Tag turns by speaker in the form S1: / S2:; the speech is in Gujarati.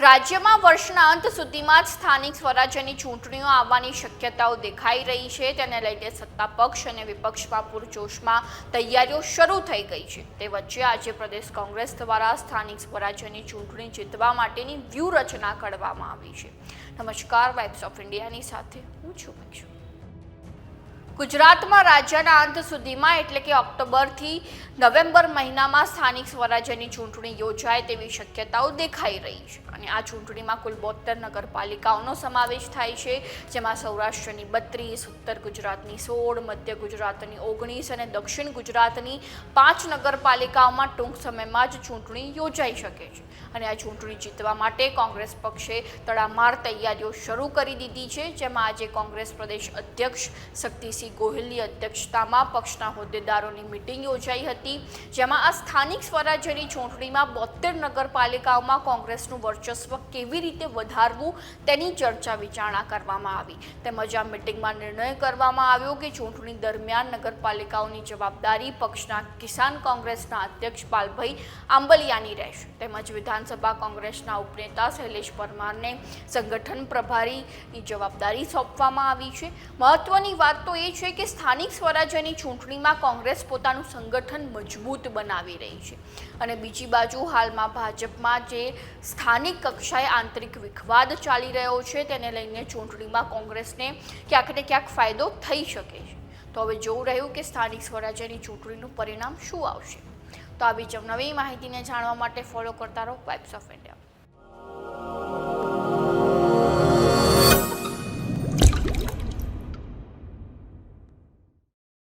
S1: રાજ્યમાં વર્ષના અંત સુધીમાં જ સ્થાનિક સ્વરાજ્યની ચૂંટણીઓ આવવાની શક્યતાઓ દેખાઈ રહી છે. તેને લઈને સત્તા પક્ષ અને વિપક્ષમાં પૂરજોશમાં તૈયારીઓ શરૂ થઈ ગઈ છે. તે વચ્ચે આજે પ્રદેશ કોંગ્રેસ દ્વારા સ્થાનિક સ્વરાજ્યની ચૂંટણી જીતવા માટેની વ્યૂહરચના ઘડવામાં આવી છે. નમસ્કાર વાઇબ્સ ઓફ ઇન્ડિયાની સાથે હું છું ગુજરાતમાં રાજ્યના અંત સુધીમાં, એટલે કે ઓક્ટોબરથી નવેમ્બર મહિનામાં સ્થાનિક સ્વરાજ્યની ચૂંટણી યોજાય તેવી શક્યતાઓ દેખાઈ રહી છે. અને આ ચૂંટણીમાં કુલ બોતેર નગરપાલિકાઓનો સમાવેશ થાય છે, જેમાં સૌરાષ્ટ્રની બત્રીસ, ઉત્તર ગુજરાતની સોળ, મધ્ય ગુજરાતની ઓગણીસ અને દક્ષિણ ગુજરાતની પાંચ નગરપાલિકાઓમાં ટૂંક સમયમાં જ ચૂંટણી યોજાઈ શકે છે. અને આ ચૂંટણી જીતવા માટે કોંગ્રેસ પક્ષે તડામાર તૈયારીઓ શરૂ કરી દીધી છે, જેમાં આજે કોંગ્રેસ પ્રદેશ અધ્યક્ષ શક્તિસિંહ ગોહિલની અધ્યક્ષતામાં પક્ષના હોદ્દેદારોની મિટિંગ યોજાઈ હતી, જેમાં આ સ્થાનિક સ્વરાજ્યની ચૂંટણીમાં બોતેર નગરપાલિકાઓમાં કોંગ્રેસનું વર્ચસ્વ કેવી રીતે વધારવું તેની ચર્ચા વિચારણા કરવામાં આવી. તેમજ આ મિટિંગમાં નિર્ણય કરવામાં આવ્યો કે ચૂંટણી દરમિયાન નગરપાલિકાઓની જવાબદારી પક્ષના કિસાન કોંગ્રેસના અધ્યક્ષ પાલભાઈ આંબલિયાની રહેશે. તેમજ વિધાનસભા કોંગ્રેસના ઉપનેતા શૈલેષ પરમારને સંગઠન પ્રભારીની જવાબદારી સોંપવામાં આવી છે. મહત્વની વાત તો એ છે કે સ્થાનિક સ્વરાજ્યની ચૂંટણીમાં કોંગ્રેસ પોતાનું સંગઠન મજબૂત બનાવી રહી છે. અને બીજી બાજુ હાલમાં ભાજપમાં જે સ્થાનિક કક્ષાએ આંતરિક વિખવાદ ચાલી રહ્યો છે, તેને લઈને ચૂંટણીમાં કોંગ્રેસને ક્યાંક ને ક્યાંક ફાયદો થઈ શકે છે. તો હવે જોવું રહ્યું કે સ્થાનિક સ્વરાજ્યની ચૂંટણીનું પરિણામ શું આવશે. તો આવી જ નવી માહિતીને જાણવા માટે ફોલો કરતા રહો વાઇબ્સ ઓફ ઇન્ડિયા